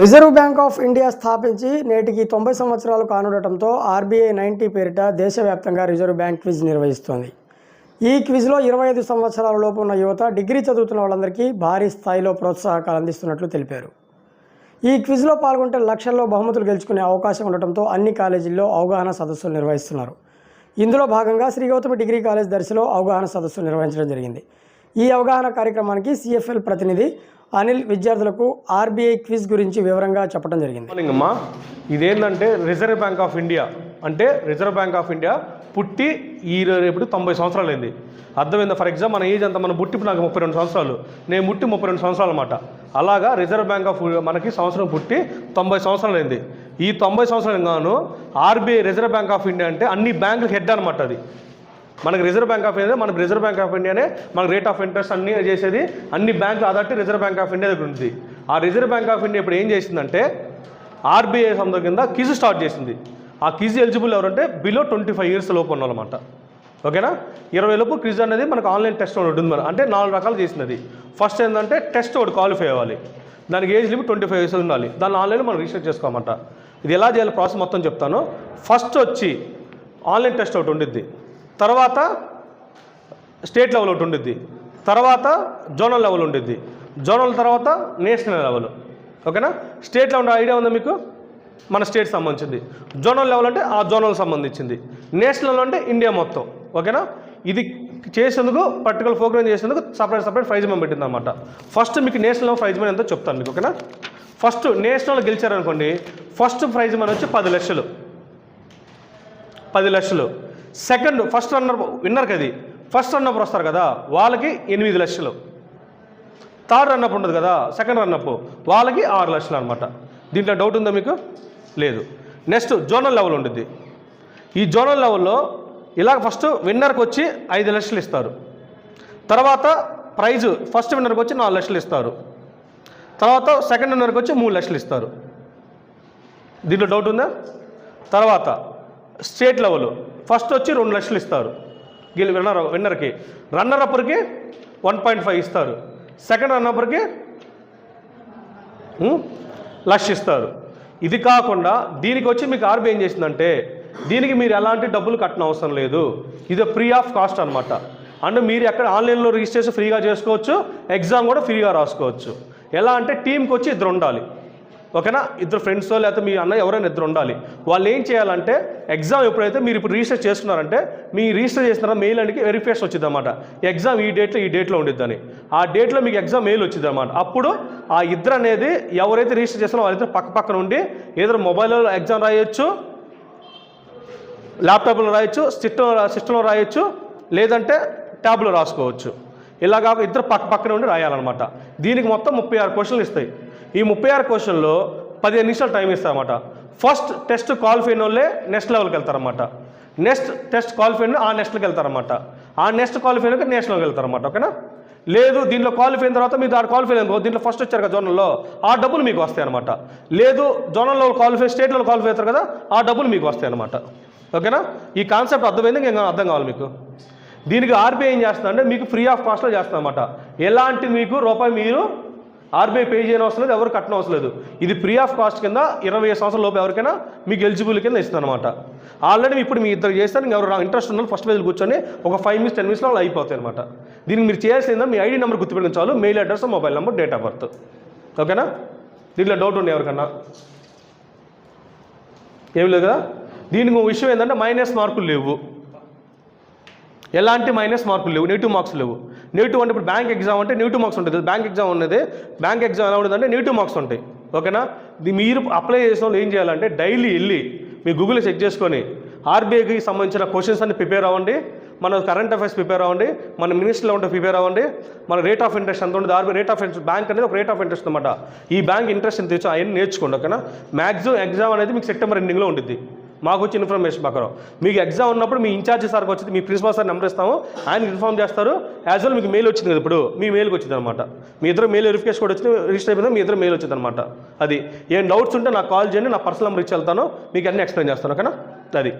Reserve bank of India స్థాపించి నేటికి తొంభై సంవత్సరాలు కానుండటంతో ఆర్బీఐ నైంటీ పేరిట దేశవ్యాప్తంగా రిజర్వ్ బ్యాంక్ క్విజ్ నిర్వహిస్తోంది. ఈ క్విజ్లో ఇరవై ఐదు సంవత్సరాల లోపు ఉన్న యువత డిగ్రీ చదువుతున్న వాళ్ళందరికీ భారీ స్థాయిలో ప్రోత్సాహకాలు అందిస్తున్నట్లు తెలిపారు. ఈ క్విజ్లో పాల్గొంటే లక్షల్లో బహుమతులు గెలుచుకునే అవకాశం ఉండటంతో అన్ని కాలేజీల్లో అవగాహన సదస్సులు నిర్వహిస్తున్నారు. ఇందులో భాగంగా శ్రీ గౌతమి డిగ్రీ కాలేజ్ దర్శిలో అవగాహన సదస్సులు నిర్వహించడం జరిగింది. ఈ అవగాహన కార్యక్రమానికి సిఎఫ్ఎల్ ప్రతినిధి అనిల్ విద్యార్థులకు ఆర్బీఐ క్విజ్ గురించి వివరంగా చెప్పడం జరిగింది. అమ్మా ఇదేంటంటే రిజర్వ్ బ్యాంక్ ఆఫ్ ఇండియా అంటే రిజర్వ్ బ్యాంక్ ఆఫ్ ఇండియా పుట్టి ఈ ఇప్పుడు తొంభై సంవత్సరాలు అయింది అర్థమైందా? ఫర్ ఎగ్జాంపుల్ మన ఏజ్ అంత మన పుట్టి నాకు ముప్పై రెండు సంవత్సరాలు. నేను ముట్టి ముప్పై రెండు సంవత్సరాలు అనమాట అలాగా రిజర్వ్ బ్యాంక్ ఆఫ్ మనకి సంవత్సరం పుట్టి తొంభై సంవత్సరాలు అయింది ఈ తొంభై సంవత్సరాలు గాను RBI Reserve Bank of India అంటే అన్ని బ్యాంకులు హెడ్ అనమాట అది. మనకి రిజర్వ్ బ్యాంక్ ఆఫ్ ఇండియా మనకు రిజర్వ్ బ్యాంక్ ఆఫ్ ఇండియానే మనకి రేట్ ఆఫ్ ఇంట్రెస్ట్ అన్ని చేసేది అన్ని బ్యాంకులు అదట్టి రిజర్వ్ బ్యాంక్ ఆఫ్ ఇండియా దగ్గర ఉంది. ఆ రిజర్వ్ బ్యాంక్ ఆఫ్ ఇండియా ఇప్పుడు ఏం చేసిందంటే ఆర్బీఐ సంద కింద కిజ్ స్టార్ట్ చేసింది. ఆ క్విజ్ ఎలిజిబుల్ ఎవరంటే బిలో ట్వంటీ ఫైవ్ ఇయర్స్ లోపు ఉన్నమాట ఓకేనా? ఇరవై లోపు క్విజ్ అనేది మనకు ఆన్లైన్ టెస్ట్ ఒకటి ఉంటుంది మన అంటే నాలుగు రకాలు చేసినది. ఫస్ట్ ఏంటంటే టెస్ట్ ఒకటి క్వాలిఫై అవ్వాలి. దానికి age limit twenty five years ఉండాలి. దాన్ని ఆన్లైన్లో మనం రిజిస్టర్ చేసుకోమంట ఇది ఎలా చేయాలి ప్రాసెస్ మొత్తం చెప్తాను. ఫస్ట్ వచ్చి ఆన్లైన్ టెస్ట్ ఒకటి ఉండిద్ది. తర్వాత స్టేట్ లెవెల్ ఒకటి ఉండిద్ది. తర్వాత జోనల్ లెవెల్ ఉండిద్ది. జోనల్ తర్వాత నేషనల్ లెవెల్. ఓకేనా? స్టేట్ లెవెల్ ఐడియా ఉందా మీకు? మన స్టేట్ సంబంధించింది. జోనల్ లెవెల్ అంటే ఆ జోనల్ సంబంధించింది. నేషనల్ అంటే ఇండియా మొత్తం. ఓకేనా? ఇది చేసేందుకు పర్టికులర్ ప్రోగ్రామ్ చేసేందుకు సపరేట్ సపరేట్ ప్రైజ్ మేము పెట్టింది అనమాట ఫస్ట్ మీకు నేషనల్ ప్రైజ్ మనీ ఎంతో చెప్తాను మీకు ఓకేనా? ఫస్ట్ నేషనల్ గెలిచారనుకోండి ఫస్ట్ ప్రైజ్ మనీ వచ్చి పది లక్షలు. పది లక్షలు. సెకండ్ ఫస్ట్ రన్నర్ విన్నర్కి అది ఫస్ట్ రన్నప్ వస్తారు కదా వాళ్ళకి ఎనిమిది లక్షలు. థర్డ్ రన్నప్ ఉండదు కదా సెకండ్ రన్నప్ వాళ్ళకి ఆరు లక్షలు అనమాట దీంట్లో డౌట్ ఉందా మీకు? లేదు. నెక్స్ట్ జోనల్ లెవెల్ ఉంటుంది ఈ జోనల్ లెవెల్లో ఇలా ఫస్ట్ విన్నర్కి వచ్చి ఐదు లక్షలు ఇస్తారు. తర్వాత ప్రైజ్ ఫస్ట్ విన్నర్కి వచ్చి నాలుగు లక్షలు ఇస్తారు. తర్వాత సెకండ్ విన్నర్కి వచ్చి మూడు లక్షలు ఇస్తారు. దీంట్లో డౌట్ ఉందా? తర్వాత స్టేట్ లెవెల్ ఫస్ట్ వచ్చి రెండు లక్షలు ఇస్తారు. గెలి విన్నర్ విన్నర్కి. రన్నర్ అప్పర్కి వన్ పాయింట్ ఫైవ్ ఇస్తారు. సెకండ్ రన్నర్ అప్పర్కి లక్ష ఇస్తారు. ఇది కాకుండా దీనికి వచ్చి మీకు ఆర్బీఐ ఏం చేసిందంటే దీనికి మీరు ఎలాంటి డబ్బులు కట్టిన అవసరం లేదు. ఇది ఫ్రీ ఆఫ్ కాస్ట్ అనమాట అండ్ మీరు ఎక్కడ ఆన్లైన్లో రిజిస్ట్రేషన్ ఫ్రీగా చేసుకోవచ్చు ఎగ్జామ్ కూడా ఫ్రీగా రాసుకోవచ్చు. ఎలా అంటే టీంకి వచ్చి ఇద్దరు ఉండాలి. ఓకేనా? ఇద్దరు ఫ్రెండ్స్ లేకపోతే మీ అన్న ఎవరైనా ఇద్దరు ఉండాలి. వాళ్ళు ఏం చేయాలంటే ఎగ్జామ్ ఎప్పుడైతే మీరు ఇప్పుడు రిజిస్టర్ చేస్తున్నారంటే మీ రిజిస్టర్ చేసిన మెయిల్ అనేది వెరిఫికేషన్ వచ్చింది అనమాట ఎగ్జామ్ ఈ డేట్లో ఈ డేట్లో ఉండిద్దని. ఆ డేట్లో మీకు ఎగ్జామ్ మెయిల్ వచ్చింది అనమాట అప్పుడు ఆ ఇద్దరు అనేది ఎవరైతే రిజిస్టర్ చేస్తున్నారో వాళ్ళిద్దరు పక్క పక్కన ఉండి ఏదో మొబైల్లో ఎగ్జామ్ రాయొచ్చు ల్యాప్టాప్లో రాయొచ్చు సిస్టమ్ సిస్టంలో రాయొచ్చు లేదంటే ట్యాబ్లో రాసుకోవచ్చు. ఇలాగా ఇద్దరు పక్క పక్కన ఉండి రాయాలన్నమాట. దీనికి మొత్తం ముప్పై ఆరు క్వశ్చన్లు ఇస్తాయి. ఈ ముప్పై ఆరు క్వశ్చన్లో పదిహేను నిమిషాలు టైం ఇస్తారన్నమాట. ఫస్ట్ టెస్ట్ క్వాలిఫై వాళ్ళే నెక్స్ట్ లెవెల్కి వెళ్తారన్నమాట. నెక్స్ట్ టెస్ట్ క్వాలిఫైన్ ఆ నెక్స్ట్కి వెళ్తారన్నమాట. ఆ నెక్స్ట్ క్వాలిఫై నేషనల్కి వెళ్తారన్నమాట ఓకేనా? లేదు దీంట్లో క్వాలిఫై అయిన తర్వాత మీరు దాని క్వాలిఫై అయిన దీంట్లో ఫస్ట్ వచ్చారు కదా జోనల్లో ఆ డబ్బులు మీకు వస్తాయి అనమాట లేదు జోనల్లో క్వాలిఫై స్టేట్లో క్వాలిఫై అవుతారు కదా ఆ డబ్బులు మీకు వస్తాయి అనమాట ఓకేనా? ఈ కాన్సెప్ట్ అర్థమైంది ఇంకా అర్థం కావాలి మీకు? దీనికి ఆర్బీఐ ఏం చేస్తుందంటే మీకు ఫ్రీ ఆఫ్ కాస్ట్లో చేస్తుందన్నమాట. ఎలాంటి మీకు రూపాయి మీరు ఆర్బీఐ పే చేయని అవసరం లేదు ఎవరు కట్టడం అవసరం లేదు. ఇది ఫ్రీ ఆఫ్ కాస్ట్ కింద ఇరవై సంవత్సరాల లోపు ఎవరికైనా మీకు ఎలిజిబుల్ కింద ఇస్తుంది అనమాట ఆల్రెడీ ఇప్పుడు మీ ఇద్దరు చేస్తారు ఎవరు ఇంట్రెస్ట్ ఉన్న ఫస్ట్ పేజ్లో కూర్చొని ఒక ఫైవ్ మినిట్స్ టెన్ మినిట్స్లో వాళ్ళు అయిపోతాయి అనమాట దీనికి మీరు చేయాల్సిందా మీ ఐడి నెంబర్ గుర్తుపెట్టిన చాలు mail address mobile number date of birth ఓకేనా దీంట్లో డౌట్ ఉంది ఎవరికన్నా? ఏం లేదు కదా? దీనికి ఒక విషయం ఏంటంటే మైనస్ మార్కులు లేవు. ఎలాంటి మైనస్ మార్కులు లేవు నెగిటివ్ మార్క్స్ లేవు. నెగిటివ్ అంటే ఇప్పుడు బ్యాంక్ ఎగ్జామ్ అంటే నెగిటివ్ మార్క్స్ ఉంటుంది. బ్యాంక్ ఎగ్జామ్ ఉన్నది బ్యాంక్ ఎగ్జామ్ ఎలా ఉంటుంది అంటే నెగిటివ్ మార్క్స్ ఉంటాయి. ఓకేనా? మీరు అప్లై చేసిన వాళ్ళు ఏం చేయాలంటే డైలీ వెళ్ళి మీ గూగుల్లో చెక్ చేసుకొని ఆర్బీఐకి సంబంధించిన క్వశ్చన్స్ అన్ని ప్రిపేర్ అవ్వండి. మన కరెంట్ అఫైర్స్ ప్రిపేర్ అవ్వండి. మన మినిస్టర్లో ఉంటే ప్రిపేర్ అవ్వండి. మన రేట్ ఆఫ్ ఇంట్రెస్ట్ ఎంత ఉంటుంది RB rate of interest bank అనేది ఒక రేట్ ఆఫ్ ఇంట్రెస్ట్ అనమాట ఈ బ్యాంక్ ఇంట్రెస్ట్ ఎంత తెచ్చు అవన్నీ నేర్చుకోండి ఓకేనా? మ్యాక్సిమం ఎగ్జామ్ అనేది మీకు సెప్టెంబర్ ఎండింగ్లో ఉంటుంది మాకు వచ్చి ఇన్ఫర్మేషన్ ప్రకారం. మీకు ఎగ్జామ్ ఉన్నప్పుడు మీ ఇన్ఛార్జ్ సార్కి వచ్చింది మీ ప్రిన్సిపల్ సార్ నెంబర్ ఇస్తాము. ఆయన ఇన్ఫార్మ్ చేస్తారు. యాజ్ వెల్ మీకు మెయిల్ వచ్చింది కదా ఇప్పుడు. మీ మెయిల్కి వచ్చింది అనమాట మీ ఇద్దరు మెయిల్ వెరిఫికేషన్ కూడా వచ్చింది. రిజిస్టర్ అయిపోయింది? మీ ఇద్దరు మెయిల్ వచ్చింది అనమాట అది. ఏం డౌట్స్ ఉంటే నాకు కాల్ చేయండి. నా పర్సనల్ నెంబర్ ఇచ్చి వెళ్తాను. మీకు అన్నీ ఎక్స్ప్లెయిన్ చేస్తాను. ఓకేనా? అది.